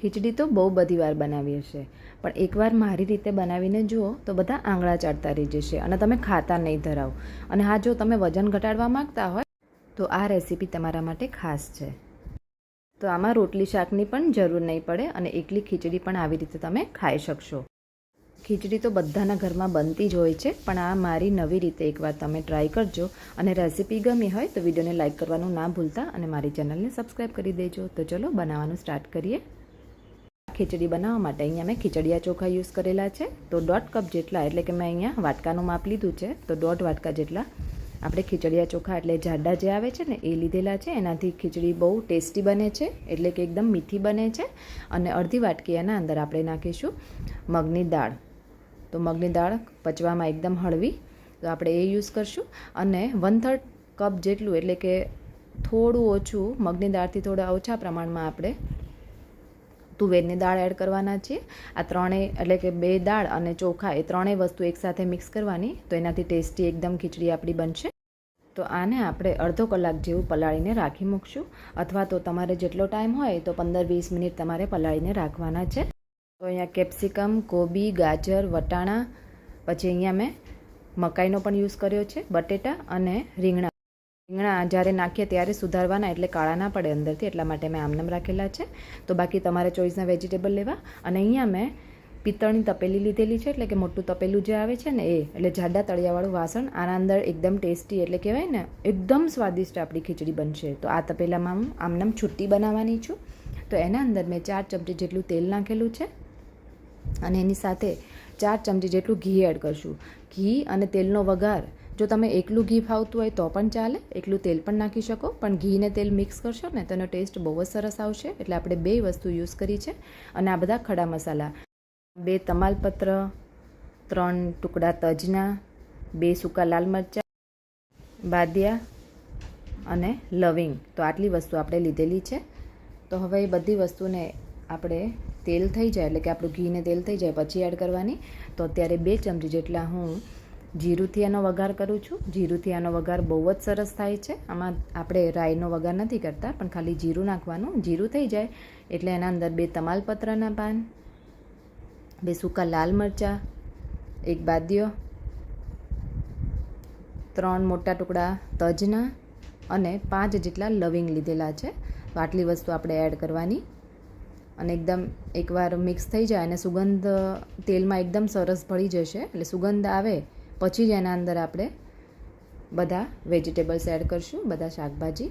ખીચડી તો બહુ બધી વાર બનાવી હશે. પણ એકવાર મારી રીતે બનાવીને જુઓ તો બધા આંગળા ચાટતા રહી જશે અને તમે ખાતા નહીં ધરાવ. અને હા, જો તમે વજન ઘટાડવા માંગતા હોય તો આ રેસીપી તમારા માટે ખાસ છે. તો આમાં રોટલી શાકની પણ જરૂર નહીં પડે અને એકલી ખીચડી પણ આવી રીતે તમે ખાઈ શકશો. ખીચડી તો બધાના ઘરમાં બનતી જ હોય છે, પણ આ મારી નવી રીતે એકવાર તમે ટ્રાય કરજો અને રેસીપી ગમી હોય તો વિડીયોને લાઇક કરવાનું ના ભૂલતા અને મારી ચેનલને સબસ્ક્રાઈબ કરી દેજો. તો ચલો બનાવવાનું સ્ટાર્ટ કરીએ. ખીચડી બનાવવા માટે અહીંયા મેં ખીચડિયા ચોખા યુઝ કરેલા છે. તો દોઢ કપ જેટલા, એટલે કે મેં અહીંયા વાટકાનું માપ લીધું છે. તો દોઢ વાટકા જેટલા આપણે ખીચડિયા ચોખા એટલે જાડા જે આવે છે ને, એ લીધેલા છે. એનાથી ખીચડી બહુ ટેસ્ટી બને છે, એટલે કે એકદમ મીઠી બને છે. અને અડધી વાટકી એના અંદર આપણે નાખીશું મગની દાળ. તો મગની દાળ પચવામાં એકદમ હળવી, તો આપણે એ યુઝ કરશું. અને વન થર્ડ કપ જેટલું, એટલે કે થોડું ઓછું મગની દાળથી થોડા ઓછા પ્રમાણમાં આપણે તુવેરની દાળ એડ કરવાના છે. આ ત્રણેય, એટલે કે બે દાળ અને ચોખા, એ ત્રણેય વસ્તુ એકસાથે મિક્સ કરવાની, તો એનાથી ટેસ્ટી એકદમ ખીચડી આપણી બનશે. તો આને આપણે અડધો કલાક જેવું પલાળીને રાખી મૂકશું. અથવા તો તમારે જેટલો ટાઈમ હોય, તો પંદર વીસ મિનિટ તમારે પલાળીને રાખવાના છે. તો અહીંયા કેપ્સિકમ, કોબી, ગાજર, વટાણા, પછી અહીંયા મેં મકાઈનો પણ યુઝ કર્યો છે, બટેટા અને રીંગણા. રીંગણા જ્યારે નાખીએ ત્યારે સુધારવાના એટલે કાળા ના પડે અંદરથી, એટલા માટે મેં આમનામ રાખેલા છે. તો બાકી તમારે ચોઈસના વેજીટેબલ લેવા. અને અહીંયા મેં પિત્તળની તપેલી લીધેલી છે, એટલે કે મોટું તપેલું જે આવે છે ને એ, એટલે જાડા તળિયાવાળું વાસણ. આના અંદર એકદમ ટેસ્ટી એટલે કહેવાય ને, એકદમ સ્વાદિષ્ટ આપણી ખીચડી બનશે. તો આ તપેલામાં હું આમનામ છુટ્ટી બનાવવાની છું. તો એના અંદર મેં ચાર ચમચી જેટલું તેલ નાખેલું છે. અને એની સાથે ચાર ચમચી જેટલું ઘી એડ કરશું. ઘી અને તેલનો વઘાર જો તમે એકલું ઘી ફાવતું હોય તો પણ ચાલે, એકલું તેલ પણ નાખી શકો, પણ ઘી ને તેલ મિક્સ કરશો ને તેનો ટેસ્ટ બહુ જ સરસ આવશે. એટલે આપણે બે વસ્તુ યુઝ કરી છે અને આ બધા ખડા મસાલા. બે તમાલપત્ર, ત્રણ ટુકડા તજના, બે સૂકા લાલ મરચાં, બાદિયા અને લવિંગ. તો આટલી વસ્તુ આપણે લીધેલી છે. તો હવે એ બધી વસ્તુને આપણે તેલ થઈ જાય, એટલે કે આપણું ઘીને તેલ થઈ જાય, પછી એડ કરવાની. તો અત્યારે બે ચમચી જેટલા હું જીરુંથી આનો વઘાર કરું છું. જીરુંથી આનો વઘાર બહુ જ સરસ થાય છે. આમાં આપણે રાઈનો વઘાર નથી કરતા, પણ ખાલી જીરું નાખવાનું. જીરું થઈ જાય એટલે એના અંદર બે તમાલપત્રના પાન, બે સૂકા લાલ મરચાં, એક બાદિયો, ત્રણ મોટા ટુકડા તજના અને પાંચ જેટલા લવિંગ લીધેલા છે. તો આટલી વસ્તુ આપણે એડ કરવાની. અને એકદમ એકવાર મિક્સ થઈ જાય અને સુગંધ તેલમાં એકદમ સરસ ભળી જશે. એટલે સુગંધ આવે પછી જ એના અંદર આપણે બધા વેજીટેબલ્સ એડ કરશું, બધા શાકભાજી.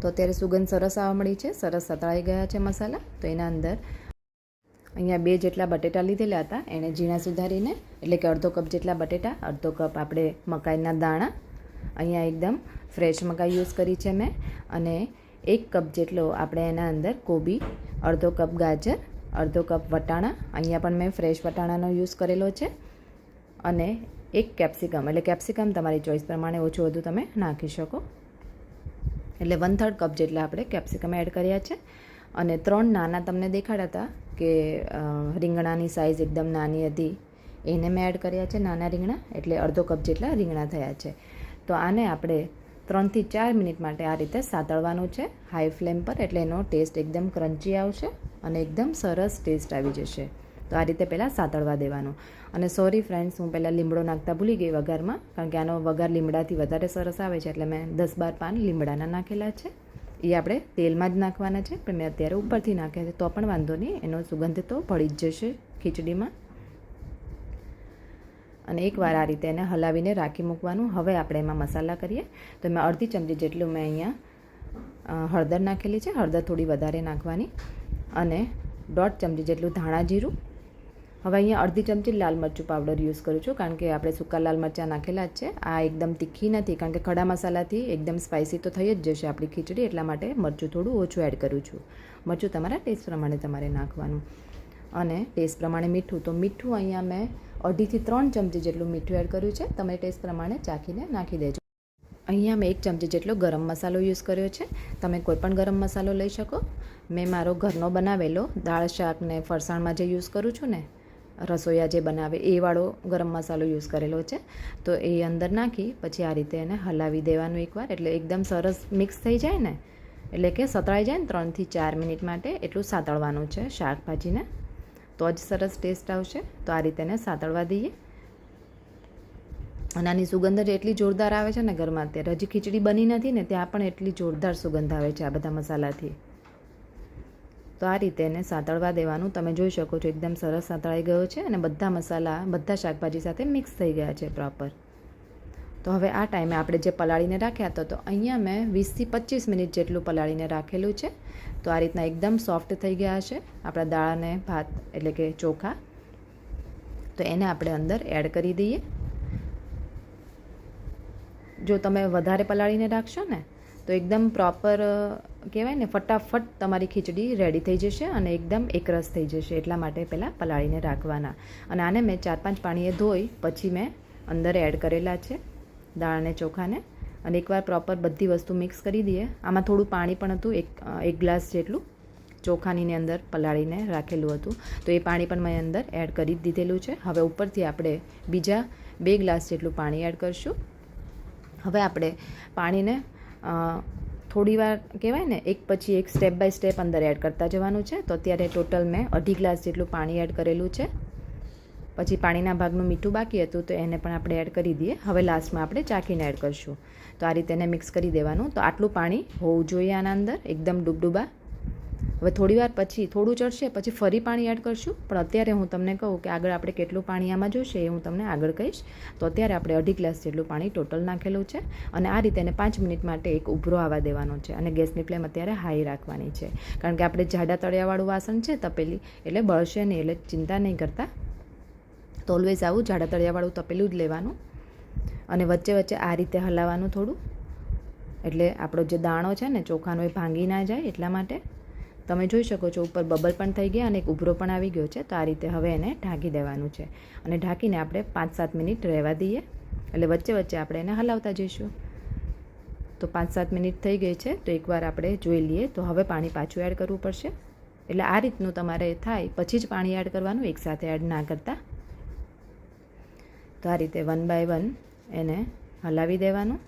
તો અત્યારે સુગંધ સરસ આવવા મળી છે, સરસ સતળાઈ ગયા છે મસાલા. તો એના અંદર અહીંયા બે જેટલા બટેટા લીધેલા હતા એણે ઝીણા સુધારીને, એટલે કે અડધો કપ જેટલા બટેટા, અડધો કપ આપણે મકાઈના દાણા. અહીંયા એકદમ ફ્રેશ મકાઈ યુઝ કરી છે મેં. અને એક કપ જેટલો આપણે એના અંદર કોબી, અડધો કપ ગાજર, અડધો કપ વટાણા. અહીંયા પણ મેં ફ્રેશ વટાણાનો યુઝ કરેલો છે. અને એક કેપ્સિકમ, એટલે કેપ્સિકમ તમારી ચોઈસ પ્રમાણે ઓછું વધુ તમે નાખી શકો. એટલે વન થર્ડ કપ જેટલા આપણે કેપ્સિકમ એડ કર્યા છે. અને ત્રણ નાના તમને દેખાડ્યા હતા કે રીંગણાની સાઇઝ એકદમ નાની હતી. એને મેં એડ કર્યા છે નાના રીંગણા, એટલે અડધો કપ જેટલા રીંગણા થયા છે. તો આને આપણે ત્રણથી ચાર મિનિટ માટે આ રીતે સાતળવાનું છે. હાઈ ફ્લેમ પર, એટલે એનો ટેસ્ટ એકદમ ક્રન્ચી આવશે અને એકદમ સરસ ટેસ્ટ આવી જશે. તો આ રીતે પહેલાં સાતળવા દેવાનું. અને સોરી ફ્રેન્ડ્સ હું પહેલાં લીમડો નાખતા ભૂલી ગઈ વઘારમાં, કારણ કે આનો વઘાર લીમડાથી વધારે સરસ આવે છે, એટલે મેં દસ બાર પાન લીમડાના નાખેલા છે. એ આપણે તેલમાં જ નાખવાના છે, પણ મેં અત્યારે ઉપરથી નાખ્યા છે, તો પણ વાંધો નહીં, એનો સુગંધ તો પડી જ જશે ખીચડીમાં. અને એકવાર આ રીતે એને હલાવીને રાખી મૂકવાનું. હવે આપણે એમાં મસાલા કરીએ. તો એમાં અડધી ચમચી જેટલું મેં અહીંયા હળદર નાખેલી છે, હળદર થોડી વધારે નાખવાની. અને દોઢ ચમચી જેટલું ધાણા જીરું. હવે અહીંયા અડધી ચમચી લાલ મરચું પાવડર યુઝ કરું છું, કારણ કે આપણે સૂકા લાલ મરચાં નાખેલા જ છે. આ એકદમ તીખી નથી, કારણ કે ખડા મસાલાથી એકદમ સ્પાઇસી તો થઈ જ જશે આપણી ખીચડી, એટલા માટે મરચું થોડું ઓછું એડ કરું છું. મરચું તમારા ટેસ્ટ પ્રમાણે તમારે નાખવાનું. અને ટેસ્ટ પ્રમાણે મીઠું, તો મીઠું અહીંયા મેં અઢીથી ત્રણ ચમચી જેટલું મીઠું એડ કર્યું છે, તમે ટેસ્ટ પ્રમાણે ચાખીને નાખી દેજો. અહીંયા મેં એક ચમચી જેટલો ગરમ મસાલો યુઝ કર્યો છે, તમે કોઈપણ ગરમ મસાલો લઈ શકો. મેં મારો ઘરનો બનાવેલો, દાળ શાક ને ફરસાણમાં જે યુઝ કરું છું ને રસોઈયા જે બનાવે એ વાળો ગરમ મસાલો યુઝ કરેલો છે. તો એ અંદર નાખી, પછી આ રીતે એને હલાવી દેવાનું એકવાર. એટલે એકદમ સરસ મિક્સ થઈ જાય ને, એટલે કે સતળાઈ જાય ને ત્રણથી ચાર મિનિટ માટે એટલું સાતળવાનું છે શાકભાજીને. તો જ સરસ ટેસ્ટ આવશે. તો આ રીતે એને સાતળવા દઈએ. અને આની સુગંધ જ એટલી જોરદાર આવે છે ને ઘરમાં, અત્યારે હજી ખીચડી બની નથી ને, ત્યાં પણ એટલી જોરદાર સુગંધ આવે છે આ બધા મસાલાથી. તો આ રીતે એને સાતળવા દેવાનું તમે જોઈ શકો છો. એકદમ સરસ સાતળાઈ ગયો છે અને બધા મસાલા, બધા શાકભાજી સાથે મિક્સ થઈ ગયા છે પ્રોપર તો હવે આ ટાઈમે આપણે જે પલાળીને રાખ્યા હતા, તો અહીંયા મેં વીસથી પચીસ મિનિટ જેટલું પલાળીને રાખેલું છે. તો આ રીતના એકદમ સોફ્ટ થઈ ગયા છે આપણા દાળ અને ભાત, એટલે કે ચોખા. તો એને આપણે અંદર એડ કરી દઈએ. જો તમે વધારે પલાળીને રાખશો ને તો એકદમ પ્રોપર કહેવાય ને, ફટાફટ તમારી ખીચડી રેડી થઈ જશે અને એકદમ એકરસ થઈ જશે. એટલા માટે પહેલાં પલાળીને રાખવાના. અને આને મેં ચાર પાંચ પાણીએ ધોઈ, પછી મેં અંદર એડ કરેલા છે દાળ અને ચોખાને અને એકવાર પ્રોપર બધી વસ્તુ મિક્સ કરી દઈએ. આમાં થોડું પાણી પણ હતું, એક એક ગ્લાસ જેટલું ચોખાની અંદર પલાળીને રાખેલું હતું. તો એ પાણી પણ મેં અંદર એડ કરી દીધેલું છે. હવે ઉપરથી આપણે બીજા બે ગ્લાસ જેટલું પાણી એડ કરશું. હવે આપણે પાણીને થોડી વાર કહેવાય ને, એક પછી એક સ્ટેપ બાય સ્ટેપ અંદર એડ કરતા જવાનું છે. તો અત્યારે ટોટલ મેં અઢી ગ્લાસ જેટલું પાણી એડ કરેલું છે. પછી પાણીના ભાગનું મીઠું બાકી હતું, તો એને પણ આપણે એડ કરી દઈએ. હવે લાસ્ટમાં આપણે ચાખીને એડ કરશું. તો આ રીતે એને મિક્સ કરી દેવાનું. તો આટલું પાણી હોવું જોઈએ આના અંદર. એકદમ ડૂબડૂબા હવે થોડી વાર પછી, થોડું ચડશે, પછી ફરી પાણી એડ કરશું. પણ અત્યારે હું તમને કહું કે આગળ આપણે કેટલું પાણી આમાં જોશે એ હું તમને આગળ કહીશ. તો અત્યારે આપણે અઢી ગ્લાસ જેટલું પાણી ટોટલ નાખેલું છે અને આ રીતે એને પાંચ મિનિટ માટે એક ઉભરો આવવા દેવાનો છે અને ગેસની ફ્લેમ અત્યારે હાઈ રાખવાની છે. કારણ કે આપણે જાડા તળિયાવાળું વાસણ છે તપેલી, એટલે બળશે નહીં, એટલે ચિંતા નહીં કરતા. તો ઓલવેઝ આવું જાડા તળિયાવાળું તપેલું જ લેવાનું અને વચ્ચે વચ્ચે આ રીતે હલાવવાનું થોડું. એટલે આપણો જે દાણો છે ને ચોખાનો એ ભાંગી ના જાય એટલા માટે. તમે જોઈ શકો છો, ઉપર બબલ પણ થઈ ગયા અને એક ઉભરો પણ આવી ગયો છે, તો આ રીતે હવે એને ઢાંકી દેવાનું છે. અને ઢાંકીને આપણે પાંચ સાત મિનિટ રહેવા દઈએ, એટલે વચ્ચે વચ્ચે આપણે એને હલાવતા જઈશું. તો પાંચ સાત મિનિટ થઈ ગઈ છે, તો એકવાર આપણે જોઈ લઈએ, તો હવે પાણી પાછું એડ કરવું પડશે. એટલે આ રીતનું તમારે થાય, પછી જ પાણી એડ કરવાનું એકસાથે એડ ના કરતા. તો આ રીતે વન બાય વન એને હલાવી દેવાનું.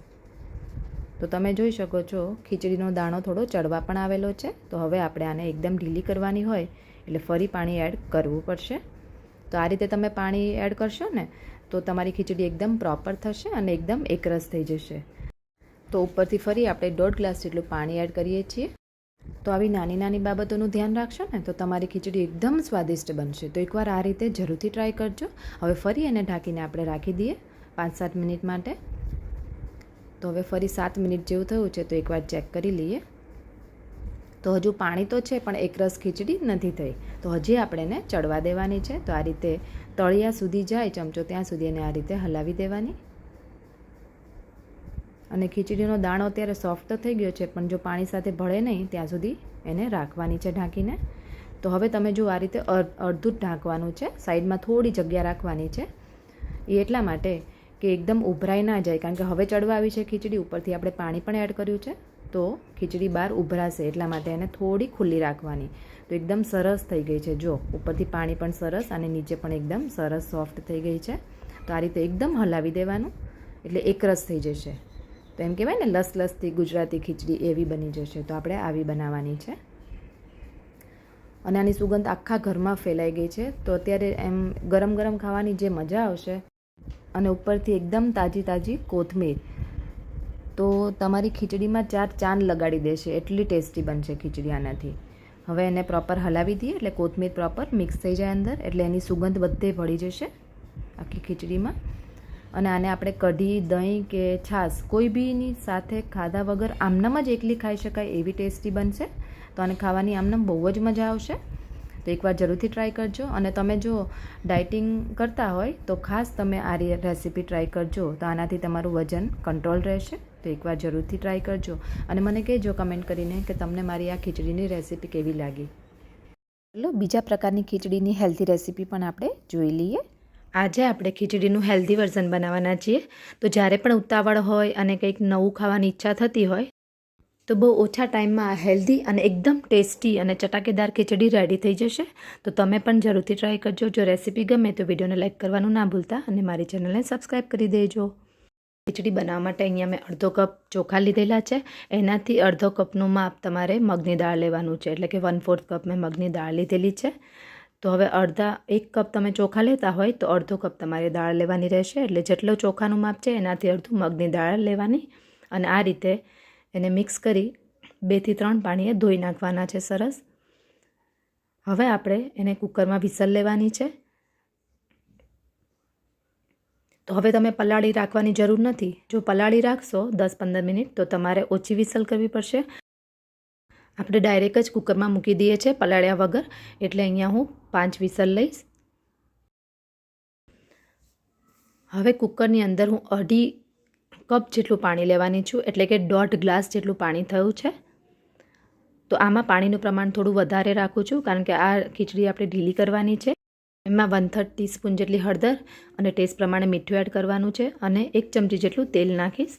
તો તમે જોઈ શકો છો, ખીચડીનો દાણો થોડો ચડવા પણ આવેલો છે. તો હવે આપણે આને એકદમ ઢીલી કરવાની હોય, એટલે ફરી પાણી એડ કરવું પડશે. તો આ રીતે તમે પાણી એડ કરશો ને, તો તમારી ખીચડી એકદમ પ્રોપર થશે અને એકદમ એકરસ થઈ જશે. તો ઉપરથી ફરી આપણે દોઢ ગ્લાસ જેટલું પાણી એડ કરીએ છીએ. તો આવી નાની નાની બાબતોનું ધ્યાન રાખશો ને, તો તમારી ખીચડી એકદમ સ્વાદિષ્ટ બનશે. તો એકવાર આ રીતે જરૂરથી ટ્રાય કરજો. હવે ફરી એને ઢાંકીને આપણે રાખી દઈએ પાંચ સાત મિનિટ માટે. તો હવે ફરી સાત મિનિટ જેવું થયું છે, તો એકવાર ચેક કરી લઈએ. તો હજુ પાણી તો છે, પણ એકરસ ખીચડી નથી થઈ. તો હજી આપણે એને ચડવા દેવાની છે. તો આ રીતે તળિયા સુધી જાય ચમચો, ત્યાં સુધી એને આ રીતે હલાવી દેવાની. અને ખીચડીનો દાણો અત્યારે સોફ્ટ તો થઈ ગયો છે, પણ જો પાણી સાથે ભળે નહીં, ત્યાં સુધી એને રાખવાની છે ઢાંકીને. તો હવે તમે જો આ રીતે અડધું જ ઢાંકવાનું છે, સાઈડમાં થોડી જગ્યા રાખવાની છે. એ એટલા માટે કે એકદમ ઉભરાઈ ના જાય. કારણ કે હવે ચડવા આવી છે ખીચડી, ઉપરથી આપણે પાણી પણ એડ કર્યું છે. તો ખીચડી બહાર ઉભરાશે એટલા માટે એને થોડી ખુલ્લી રાખવાની. તો એકદમ સરસ થઈ ગઈ છે. જો, ઉપરથી પાણી પણ સરસ અને નીચે પણ એકદમ સરસ સોફ્ટ થઈ ગઈ છે. તો આ રીતે એકદમ હલાવી દેવાનું. એટલે એકરસ થઈ જશે. તો એમ કહેવાય ને, લસ લસથી ગુજરાતી ખીચડી એવી બની જશે. તો આપણે આવી બનાવવાની છે. અને આની સુગંધ આખા ઘરમાં ફેલાઈ ગઈ છે. તો અત્યારે એમ ગરમ ગરમ ખાવાની જે મજા આવશે અને ઉપરથી એકદમ તાજી તાજી કોથમીર. તો તમારી ખીચડીમાં ચાર ચાંદ લગાડી દેશે. એટલી ટેસ્ટી બનશે ખીચડી આનાથી. હવે એને પ્રોપર હલાવી દઈએ એટલે કોથમીર પ્રોપર મિક્સ થઈ જાય અંદર. એટલે એની સુગંધ બધે ભળી જશે આખી ખીચડીમાં. અને આને આપણે કઢી, દહીં કે છાશ કોઈ બીની સાથે ખાધા વગર આમનામ જ એકલી ખાઈ શકાય એવી ટેસ્ટી બનશે. તો આને ખાવાની આમનામ બહુ જ મજા આવશે. તો એકવાર જરૂરથી ટ્રાય કરજો. અને તમે જો ડાયટિંગ કરતા હોય, તો ખાસ તમે આ રેસીપી ટ્રાય કરજો. તો આનાથી તમારું વજન કંટ્રોલ રહેશે. તો એકવાર જરૂરથી ટ્રાય કરજો. અને મને કહેજો કમેન્ટ કરીને કે તમને મારી આ ખીચડીની રેસીપી કેવી લાગી. ચાલો, બીજા પ્રકારની ખીચડીની હેલ્ધી રેસીપી પણ આપણે જોઈ લઈએ. આજે આપણે ખીચડીનું હેલ્ધી વર્ઝન બનાવવાના છીએ. તો જ્યારે પણ ઉતાવળ હોય અને કંઈક નવું ખાવાની ઈચ્છા થતી હોય તો બહુ ઓછા ટાઈમમાં હેલ્ધી અને એકદમ ટેસ્ટી અને ચટાકેદાર ખીચડી રેડી થઈ જશે. તો તમે પણ જરૂરથી ટ્રાય કરજો. જો રેસીપી ગમે તો વિડીયોને લાઇક કરવાનું ના ભૂલતા અને મારી ચેનલને સબસ્ક્રાઈબ કરી દેજો. ખીચડી બનાવવા માટે અહીંયા મેં અડધો કપ ચોખા લીધેલા છે. એનાથી અડધો કપનું માપ તમારે મગની દાળ લેવાનું છે. એટલે કે વન ફોર્થ કપ મેં મગની દાળ લીધેલી છે. તો હવે અડધા, એક કપ તમે ચોખા લેતા હોય તો અડધો કપ તમારે દાળ લેવાની રહેશે. એટલે જેટલો ચોખાનું માપ છે એનાથી અડધું મગની દાળ લેવાની. અને આ રીતે એને મિક્સ કરી બેથી ત્રણ પાણીએ ધોઈ નાખવાના છે સરસ. હવે આપણે એને કુકરમાં વિસલ લેવાની છે. તો હવે તમે પલાળી રાખવાની જરૂર નથી. જો પલાળી રાખશો દસ પંદર મિનિટ તો તમારે ઓછી વિસલ કરવી પડશે. આપણે ડાયરેક્ટ જ કુકરમાં મૂકી દઈએ છીએ પલાળ્યા વગર. એટલે અહીંયા હું પાંચ વિસલ લઈશ. હવે કુકરની અંદર હું અઢી કપ જેટલું પાણી લેવાની છું, એટલે કે દોઢ ગ્લાસ જેટલું પાણી થયું છે. તો આમાં પાણીનું પ્રમાણ થોડું વધારે રાખું છું, કારણ કે આ ખીચડી આપણે ઢીલી કરવાની છે. એમાં વન થર્ડ ટીસ્પૂન જેટલી હળદર અને ટેસ્ટ પ્રમાણે મીઠું એડ કરવાનું છે, અને એક ચમચી જેટલું તેલ નાખીશ.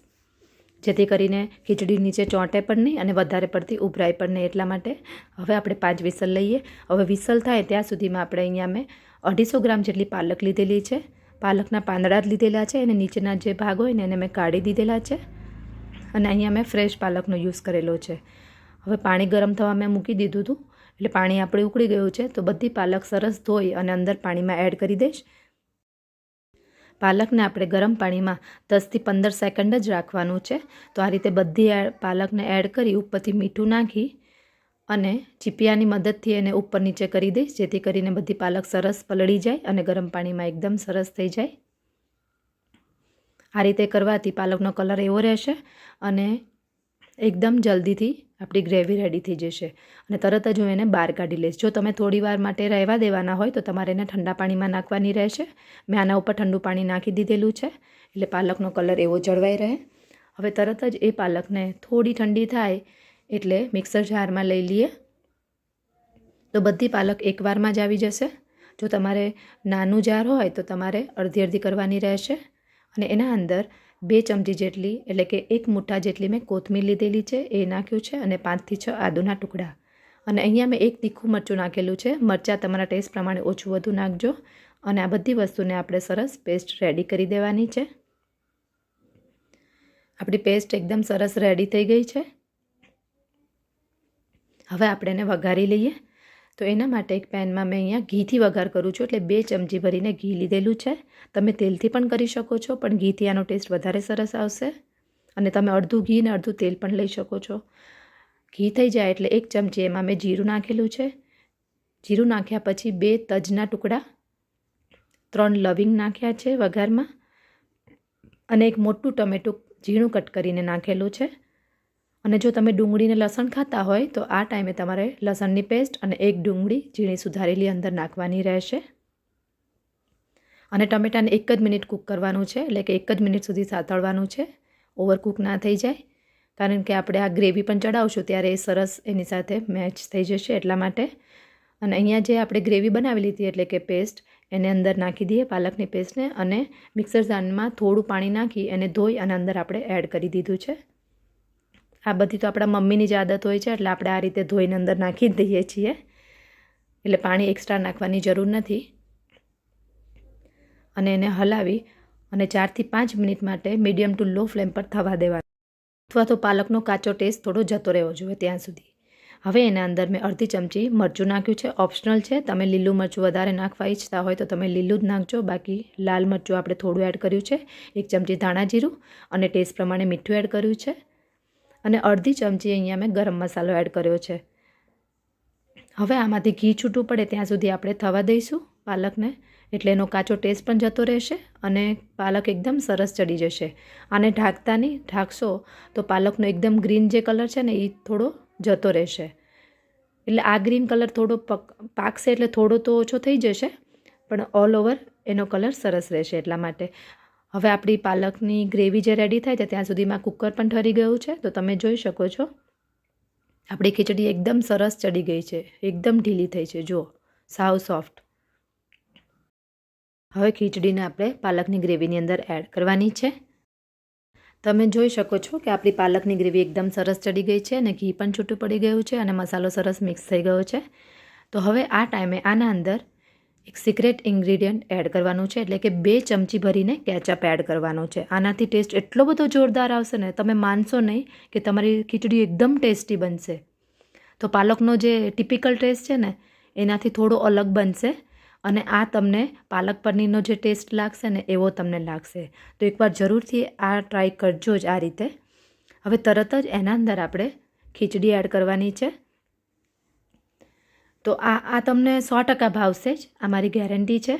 જેથી કરીને ખીચડી નીચે ચોંટે પણ નહીં અને વધારે પડતી ઉભરાય પણ નહીં એટલા માટે. હવે આપણે પાંચ વિસલ લઈએ. હવે વિસલ થાય ત્યાં સુધીમાં આપણે અહીંયા મેં અઢીસો ગ્રામ જેટલી પાલક લીધેલી છે. પાલકના પાંદડા જ લીધેલા છે અને નીચેના જે ભાગ હોય ને એને મેં કાઢી દીધેલા છે. અને અહીંયા મેં ફ્રેશ પાલકનો યુઝ કરેલો છે. હવે પાણી ગરમ થવા મેં મૂકી દીધું હતું. એટલે પાણી આપણે ઉકળી ગયું છે. તો બધી પાલક સરસ ધોઈ અને અંદર પાણીમાં એડ કરી દઈશ. પાલકને આપણે ગરમ પાણીમાં દસથી પંદર સેકન્ડ જ રાખવાનું છે. તો આ રીતે બધી પાલકને એડ કરી ઉપરથી મીઠું નાખી અને ચીપિયાની મદદથી એને ઉપર નીચે કરી દઈશ જેથી કરીને બધી પાલક સરસ પલળી જાય અને ગરમ પાણીમાં એકદમ સરસ થઈ જાય. આ રીતે કરવાથી પાલકનો કલર એવો રહેશે અને એકદમ જલ્દીથી આપણી ગ્રેવી રેડી થઈ જશે અને તરત જ હું એને બહાર કાઢી લઈશ. જો તમે થોડી વાર માટે રહેવા દેવાના હોય તો તમારે એને ઠંડા પાણીમાં નાખવાની રહેશે. મેં આના ઉપર ઠંડુ પાણી નાખી દીધેલું છે, એટલે પાલકનો કલર એવો જળવાઈ રહે. હવે તરત જ એ પાલકને થોડી ઠંડી થાય એટલે મિક્સર જારમાં લઈ લઈએ. તો બધી પાલક એકવારમાં જ આવી જશે. જો તમારે નાનું જાર હોય તો તમારે અડધી અડધી કરવાની રહેશે. અને એના અંદર બે ચમચી જેટલી એટલે કે એક મુઠ્ઠા જેટલી મેં કોથમીર લીધેલી છે, એ નાખ્યું છે અને પાંચથી છ આદુના ટુકડા. અને અહીંયા મેં એક તીખું મરચું નાખેલું છે. મરચાં તમારા ટેસ્ટ પ્રમાણે ઓછું વધુ નાખજો. અને આ બધી વસ્તુને આપણે સરસ પેસ્ટ રેડી કરી દેવાની છે. આપણી પેસ્ટ એકદમ સરસ રેડી થઈ ગઈ છે. હવે આપણે એને વઘારી લઈએ. તો એના માટે એક પેનમાં મેં અહીંયા ઘીથી વઘાર કરું છું. એટલે બે ચમચી ભરીને ઘી લીધેલું છે. તમે તેલથી પણ કરી શકો છો, પણ ઘીથી આનો ટેસ્ટ વધારે સરસ આવશે. અને તમે અડધું ઘી ને અડધું તેલ પણ લઈ શકો છો. ઘી થઈ જાય એટલે એક ચમચી એમાં મેં જીરું નાખેલું છે. જીરું નાખ્યા પછી બે તજના ટુકડા, ત્રણ લવિંગ નાખ્યા છે વઘારમાં. અને એક મોટું ટમેટું ઝીણું કટ કરીને નાખેલું છે. અને જો તમે ડુંગળીને લસણ ખાતા હોય, તો આ ટાઈમે તમારે લસણની પેસ્ટ અને એક ડુંગળી ઝીણી સુધારેલી અંદર નાખવાની રહેશે. અને ટમેટાને એક જ મિનિટ કૂક કરવાનું છે, એટલે કે એક જ મિનિટ સુધી સાતળવાનું છે. ઓવરકૂક ના થઈ જાય. કારણ કે આપણે આ ગ્રેવી પણ ચડાવશું, ત્યારે એ સરસ એની સાથે મેચ થઈ જશે એટલા માટે. અને અહીંયા જે આપણે ગ્રેવી બનાવી લીધી એટલે કે પેસ્ટ, એને અંદર નાખી દઈએ પાલકની પેસ્ટને અને મિક્સર જારમાં થોડું પાણી નાખી એને ધોઈ અને અંદર આપણે એડ કરી દીધું છે. આ બધી તો આપણા મમ્મીની જ આદત હોય છે, એટલે આપણે આ રીતે ધોઈને અંદર નાખી દઈએ છીએ. એટલે પાણી એક્સ્ટ્રા નાખવાની જરૂર નથી. અને એને હલાવી અને ચારથી પાંચ મિનિટ માટે મીડિયમ ટુ લો ફ્લેમ પર થવા દેવા અથવા તો પાલકનો કાચો ટેસ્ટ થોડો જતો રહેવો જોઈએ ત્યાં સુધી. હવે એના અંદર મેં અડધી ચમચી મરચું નાખ્યું છે ઓપ્શનલ છે. તમે લીલું મરચું વધારે નાખવા ઈચ્છતા હોય તો તમે લીલું જ નાખજો. બાકી લાલ મરચું આપણે થોડું એડ કર્યું છે, એક ચમચી ધાણા જીરું અને ટેસ્ટ પ્રમાણે મીઠું એડ કર્યું છે. અને અડધી ચમચી અહીંયા મેં ગરમ મસાલો એડ કર્યો છે. હવે આમાંથી ઘી છૂટું પડે ત્યાં સુધી આપણે થવા દઈશું પાલકને, એટલે એનો કાચો ટેસ્ટ પણ જતો રહેશે અને પાલક એકદમ સરસ ચડી જશે. આને ઢાંકતા નહીં, ઢાંકશો તો પાલકનો એકદમ ગ્રીન જે કલર છે ને એ થોડો જતો રહેશે. એટલે આ ગ્રીન કલર થોડો પક, પાકશે એટલે થોડો તો ઓછો થઈ જશે, પણ ઓલ ઓવર એનો કલર સરસ રહેશે એટલા માટે. હવે આપણી પાલકની ગ્રેવી જે રેડી થાય છે, ત્યાં સુધીમાં કુકર પણ ઠરી ગયું છે, તો તમે જોઈ શકો છો. આપણી ખીચડી એકદમ સરસ ચડી ગઈ છે, એકદમ ઢીલી થઈ છે, જુઓ, સાવ સોફ્ટ હવે ખીચડીને આપણે પાલકની ગ્રેવીની અંદર એડ કરવાની છે. તમે જોઈ શકો છો કે આપણી પાલકની ગ્રેવી એકદમ સરસ ચડી ગઈ છે અને ઘી પણ છૂટું પડી ગયું છે અને મસાલો સરસ મિક્સ થઈ ગયો છે. તો હવે આ ટાઈમે આના અંદર એક સિક્રેટ ઇન્ગ્રીડિયન્ટ એડ કરવાનું છે, એટલે કે બે ચમચી ભરીને કેચઅપ એડ કરવાનો છે. આનાથી ટેસ્ટ એટલો બધો જોરદાર આવશે ને, તમે માનશો નહીં કે તમારી ખીચડી એકદમ ટેસ્ટી બનશે. તો પાલકનો જે ટિપિકલ ટેસ્ટ છે ને, એનાથી થોડો અલગ બનશે અને આ તમને પાલક પનીરનો જે ટેસ્ટ લાગશે ને, એવો તમને લાગશે. તો એકવાર જરૂરથી આ ટ્રાય કરજો જ આ રીતે. હવે તરત જ એના અંદર આપણે ખીચડી એડ કરવાની છે. તો આ આ તમને સો ટકા ભાવશે જ. આ મારી ગેરંટી છે.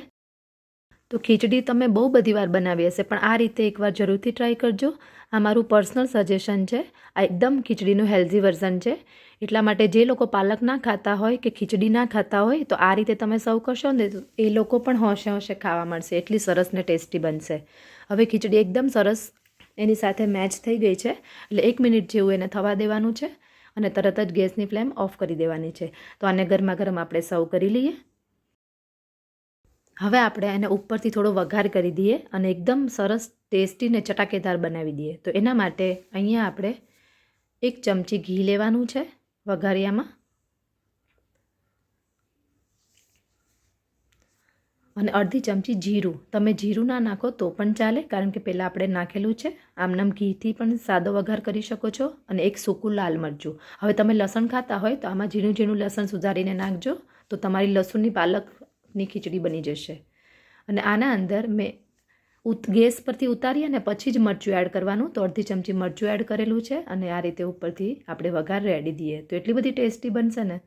તો ખીચડી તમે બહુ બધી વાર બનાવી હશે, પણ આ રીતે એકવાર જરૂરથી ટ્રાય કરજો. આ મારું પર્સનલ સજેશન છે. આ એકદમ ખીચડીનું હેલ્ધી વર્ઝન છે. એટલા માટે જે લોકો પાલક ના ખાતા હોય કે ખીચડી ના ખાતા હોય, તો આ રીતે તમે સર્વ કરશો ને તો એ લોકો પણ હોંશે હોંશે ખાવા મળશે. એટલી સરસ ને ટેસ્ટી બનશે. હવે ખીચડી એકદમ સરસ એની સાથે મેચ થઈ ગઈ છે. એટલે એક મિનિટ જેવું એને થવા દેવાનું છે. અને તરત જ ગેસની ફ્લેમ ઓફ કરી દેવાની છે. તો આને ગરમા ગરમ આપણે સર્વ કરી લઈએ. હવે આપણે એને ઉપરથી થોડો વઘાર કરી દઈએ અને એકદમ સરસ ટેસ્ટી ને ચટાકેદાર બનાવી દઈએ. તો એના માટે અહીંયા આપણે એક ચમચી ઘી લેવાનું છે વઘારિયામાં. અને અડધી ચમચી જીરું. તમે જીરું ના નાખો તો પણ ચાલે, કારણ કે પહેલાં આપણે નાખેલું છે. આમનામ ઘીથી પણ સાદો વઘાર કરી શકો છો અને એક સૂકું લાલ મરચું. હવે તમે લસણ ખાતા હોય તો આમાં ઝીણું ઝીણું લસણ સુધારીને નાખજો, તો તમારી લસણની પાલકની ખીચડી બની જશે. અને આના અંદર મેં ગેસ પરથી ઉતારી અને પછી જ મરચું એડ કરવાનું. તો અડધી ચમચી મરચું એડ કરેલું છે અને આ રીતે ઉપરથી આપણે વઘાર રેડી દઈએ. તો એટલી બધી ટેસ્ટી બનશે ને?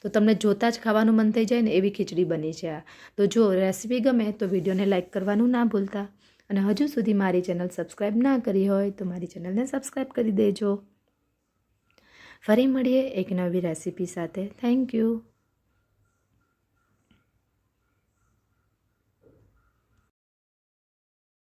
તો તમને જોતાં જ ખાવાનું મન થઈ જાય ને એવી ખીચડી બની છે આ. તો જો રેસીપી ગમે તો વિડીયોને લાઇક કરવાનું ના ભૂલતા. અને હજુ સુધી મારી ચેનલ સબસ્ક્રાઈબ ના કરી હોય તો મારી ચેનલને સબસ્ક્રાઈબ કરી દેજો. ફરી મળીએ એક નવી રેસીપી સાથે. Thank you.